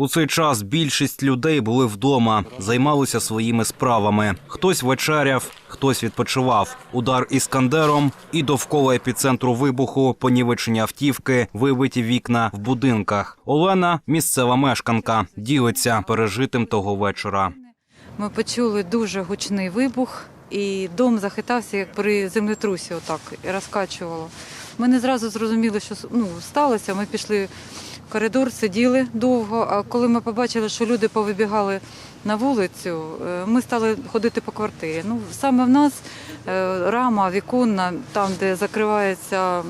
У цей час більшість людей були вдома, займалися своїми справами. Хтось вечеряв, хтось відпочивав. Удар іскандером і довкола епіцентру вибуху, понівечення автівки, вибиті вікна в будинках. Олена місцева мешканка, ділиться пережитим того вечора. Ми почули дуже гучний вибух, і дом захитався, як при землетрусі, отак розкачувало. Ми не зразу зрозуміли, що ну, сталося. Ми пішли коридор, сиділи довго. А коли ми побачили, що люди повибігали на вулицю, е, ми стали ходити по квартирі. Ну, саме в нас е, рама віконна, там, де закривається е,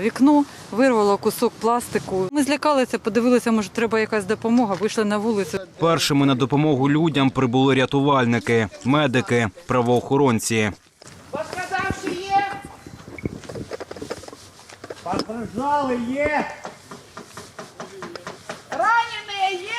вікно, вирвало кусок пластику. Ми злякалися, подивилися, може, треба якась допомога, вийшли на вулицю. Першими на допомогу людям прибули рятувальники, медики, правоохоронці. Пострадавші є? Постраждали є? Ранені є?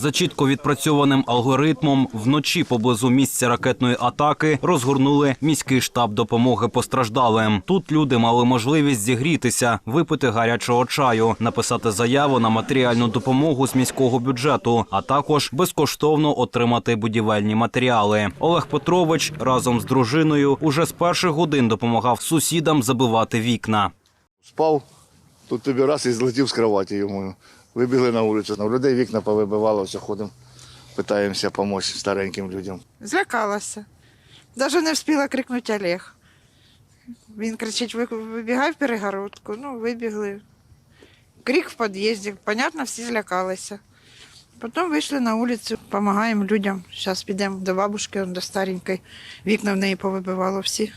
За чітко відпрацьованим алгоритмом вночі поблизу місця ракетної атаки розгорнули міський штаб допомоги постраждалим. Тут люди мали можливість зігрітися, випити гарячого чаю, написати заяву на матеріальну допомогу з міського бюджету, а також безкоштовно отримати будівельні матеріали. Олег Петрович разом з дружиною уже з перших годин допомагав сусідам забивати вікна. Спав, тут тобі раз і злетів з кроваті йому. Вибігли на вулицю. У людей вікна повибивало, все ходимо, питаємося допомогти стареньким людям. Злякалася. Навіть не встигла крикнути Олег. Він кричить, вибігай в перегородку. Ну, вибігли. Крик в під'їзді. Понятно, всі злякалися. Потім вийшли на вулицю, допомагаємо людям. Зараз підемо до бабушки, до старенької. Вікна в неї повибивало всі.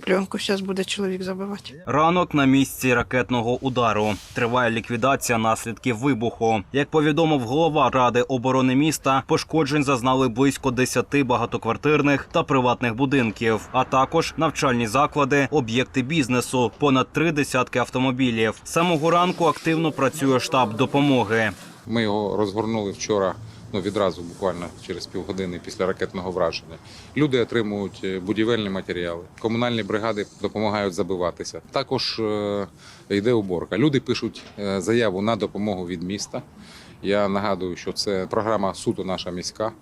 Пленку зараз буде чоловік забивати. Ранок на місці ракетного удару. Триває ліквідація наслідків вибуху. Як повідомив голова ради оборони міста, пошкоджень зазнали близько 10 багатоквартирних та приватних будинків, а також навчальні заклади, об'єкти бізнесу, понад три десятки автомобілів. Самого ранку активно працює штаб допомоги. Ми його розгорнули вчора, ну відразу, буквально через півгодини після ракетного враження. Люди отримують е, будівельні матеріали, комунальні бригади допомагають забиватися. Також е, йде уборка. Люди пишуть е, заяву на допомогу від міста. Я нагадую, що це програма суто наша міська.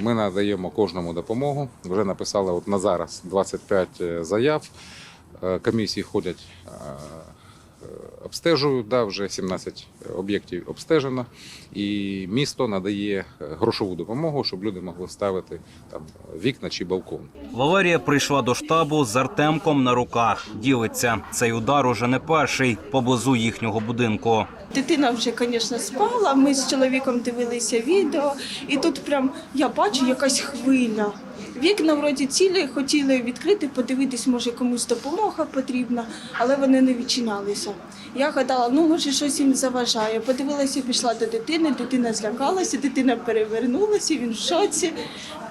Ми надаємо кожному допомогу. Вже написали от на зараз 25 заяв. Комісії ходять, е, е. Да, вже 17 об'єктів обстежено, і місто надає е, грошову допомогу, щоб люди могли ставити там вікна чи балкон. Валерія прийшла до штабу з Артемком на руках. Ділиться цей удар уже не перший поблизу їхнього будинку. Дитина вже, звісно, спала. Ми з чоловіком дивилися відео, і тут прям я бачу якась хвиля. Вікна вроді цілі, хотіли відкрити, подивитись, може комусь допомога потрібна, але вони не відчинялися. Я гадала, ну може щось їм заважає. Подивилася, пішла до дитини, дитина злякалася, дитина перевернулася, він в шоці.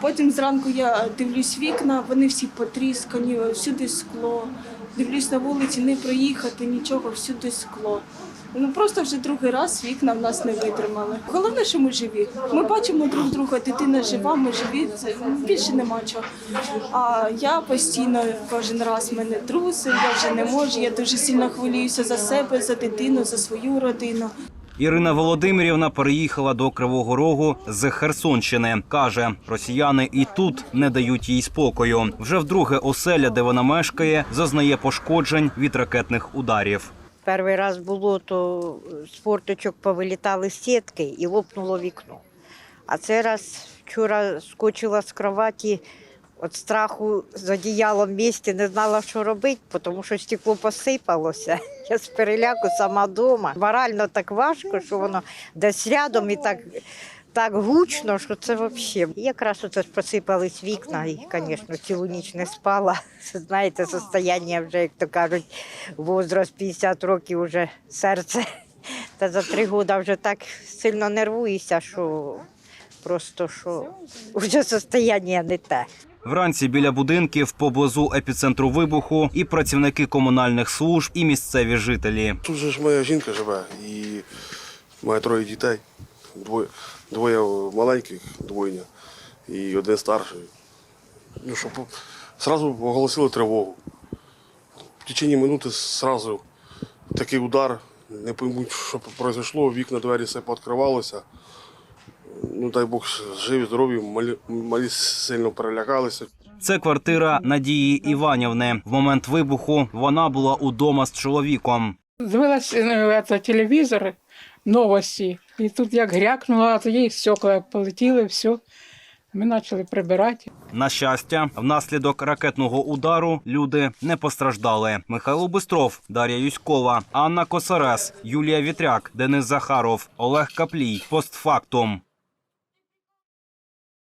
Потім зранку я дивлюсь вікна, вони всі потріскані, всюди скло. Дивлюсь на вулиці, не проїхати, нічого, всюди скло. Ну просто вже другий раз вікна в нас не витримали. Головне, що ми живі. Ми бачимо друг друга, дитина жива, ми живі. Це більше нема чого. А я постійно кожен раз мене труси, я вже не можу. Я дуже сильно хвилююся за себе, за дитину, за свою родину. Ірина Володимирівна переїхала до Кривого Рогу з Херсонщини. каже, росіяни і тут не дають їй спокою. Вже вдруге оселя, де вона мешкає, зазнає пошкоджень від ракетних ударів. Перший раз було, то з форточок повилітали сітки і лопнуло вікно. А цей раз вчора скочила з кроваті від страху з одіялом місті, не знала, що робити, тому що стекло посипалося. Я з переляку сама вдома. Морально так важко, що воно десь рядом і так. Так гучно, що це взагалі. Якраз оце посипались вікна, і, звісно, цілу ніч не спала. Знаєте, состояння вже, як то кажуть, возраст 50 років вже серце. Та за три роки вже так сильно нервуюся, що просто що вже состояння не те. Вранці біля будинків поблизу епіцентру вибуху і працівники комунальних служб, і місцеві жителі. Тут же ж моя жінка живе і має троє дітей. Двоє, двоє маленьких, двойня, і один старший. Ну, щоб зразу оголосили тривогу. В течение минути зразу такий удар, Не поймуть, що произошло, вікна, двері все пооткривалося. Ну, дай Бог, живі, здорові, малі, малі сильно перелякалися. Це квартира Надії Іванівни. В момент вибуху вона була удома з чоловіком. Дивилась е, телевізор, новості, і тут як грякнуло, а тоді стекла полетіли, все. Ми почали прибирати. На щастя, внаслідок ракетного удару люди не постраждали. Михайло Бистров, Дар'я Юськова, Анна Косарес, Юлія Вітряк, Денис Захаров, Олег Каплій. Постфактум.